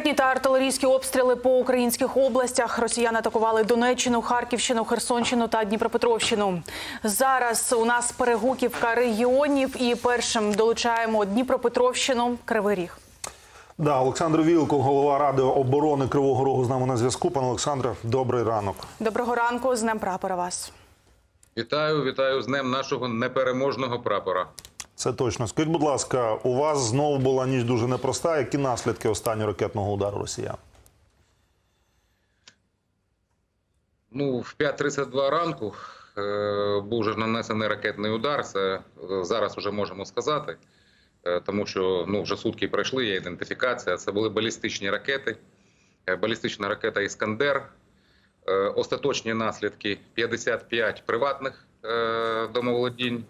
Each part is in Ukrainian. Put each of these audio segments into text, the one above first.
Ракетні та артилерійські обстріли по українських областях. Росіяни атакували Донеччину, Харківщину, Херсонщину та Дніпропетровщину. Зараз у нас перегуківка регіонів і першим долучаємо Дніпропетровщину, Кривий Ріг. Да, Олександр Вілко, голова ради оборони Кривого Рогу, з нами на зв'язку. Пане Олександре, добрий ранок. Доброго ранку, з Днем прапора вас. Вітаю, вітаю з днем нашого непереможного прапора. Це точно. Скажіть, будь ласка, у вас знову була ніч дуже непроста. Які наслідки останнього ракетного удару росіян? Ну, в 5.32 ранку е, був вже нанесений ракетний удар. Це е, зараз вже можемо сказати, е, тому що ну, вже сутки пройшли, є ідентифікація. Це були балістичні ракети, е, балістична ракета Іскандер. Е, остаточні наслідки 55 приватних е, домоволодінь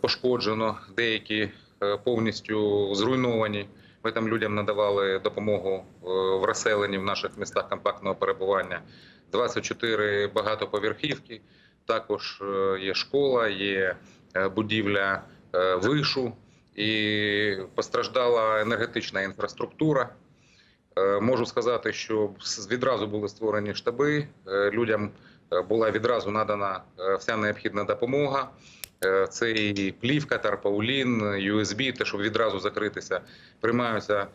пошкоджено, деякі е, повністю зруйновані. Ми там людям надавали допомогу е, в розселенні в наших містах компактного перебування. 24 багатоповерхівки. Також е, є школа, є е, будівля е, вишу і постраждала енергетична інфраструктура. Е, Можу сказати, що відразу були створені штаби. е, Людям е, була відразу надана е, вся необхідна допомога. Е, Це і плівка, тарпаулін, USB, те, щоб відразу закритися. Приймаються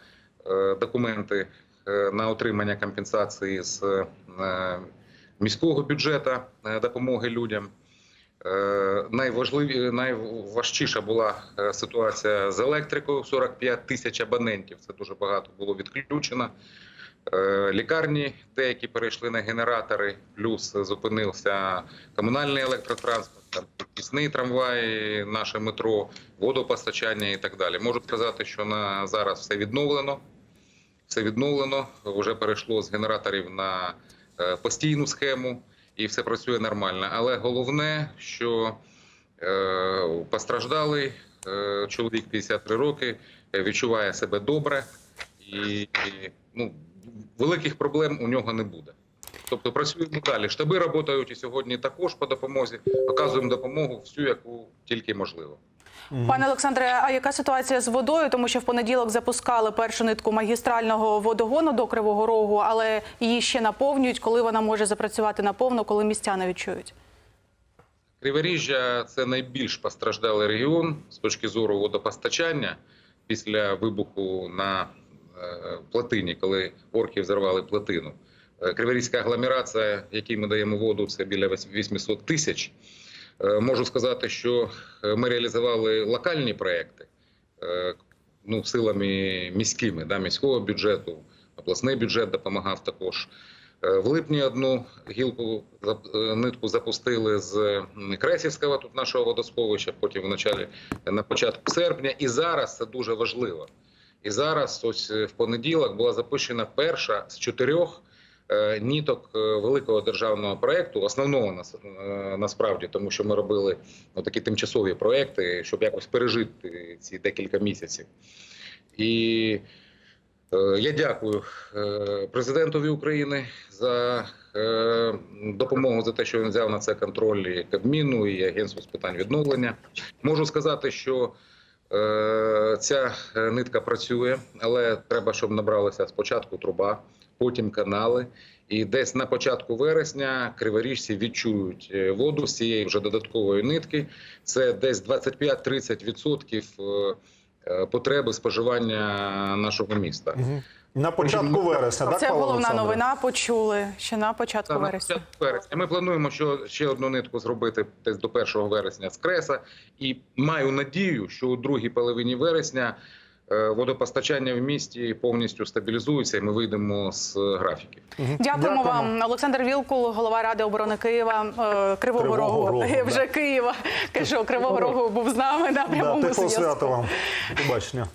е, документи е, на отримання компенсації з міського бюджету допомоги людям. Найважливі, найважчіша була ситуація з електрикою. 45 тисяч абонентів. Це дуже багато було відключено. Е, Лікарні, деякі перейшли на генератори, плюс зупинився комунальний електротранспорт, там пісний трамвай, наше метро, водопостачання і так далі. Можу сказати, що на зараз все відновлено. Все відновлено. Вже перейшло з генераторів на е, постійну схему, і все працює нормально. Але головне, що е, постраждалий чоловік 53 роки відчуває себе добре, і ну, великих проблем у нього не буде. Тобто працюємо далі. Штаби працюють і сьогодні також по допомозі. Оказуємо допомогу всю, яку тільки можливо. Пане Олександре, а яка ситуація з водою? Тому що в понеділок запускали першу нитку магістрального водогону до Кривого Рогу, але її ще наповнюють. Коли вона може запрацювати наповну, коли містяни відчують? Криворіжжя це найбільш постраждалий регіон з точки зору водопостачання після вибуху на плотині, коли орки взорвали плотину. Е, Криворізька агломерація, якій ми даємо воду, це біля 800 тисяч. Е, Можу сказати, що е, ми реалізували локальні проекти е, ну, силами міськими, да, міського бюджету, обласний бюджет допомагав також. Е, В липні одну гілку е, нитку запустили з Кресівського тут нашого водосховища, потім в началі на початку серпня. І зараз це дуже важливо. І зараз, ось е, в понеділок, була запущена перша з чотирьох е, ніток е, великого державного проекту, основного нас- насправді, тому що ми робили ну, такі тимчасові проекти, щоб якось пережити ці декілька місяців. І Я дякую президентові України за допомогу за те, що він взяв на це контроль і Кабміну і Агентству з питань відновлення. Можу сказати, що ця е, нитка працює, але треба, щоб набралася спочатку труба, потім канали. І десь на початку вересня криворіжці відчують е, воду з цієї вже додаткової нитки. Це десь 25-30% е, е, потреби споживання нашого міста. На початку вересня, так, Це Павло головна Олександре? новина. Почули ще на початку Та, на вересня. початку вересня. Ми плануємо, що ще одну нитку зробити десь до 1 вересня з креса, і маю надію, що у другій половині вересня е, водопостачання в місті повністю стабілізується, і ми вийдемо з е, графіків. Дякуємо, Дякуємо. вам, Олександр Вілкул, голова ради оборони Києва, е, Кривого, Кривого Рогу. Рогу, вже да. Києва кажу, Кривого Рогу був з нами на прямому тихого зв'язку. свята вам. Побачення.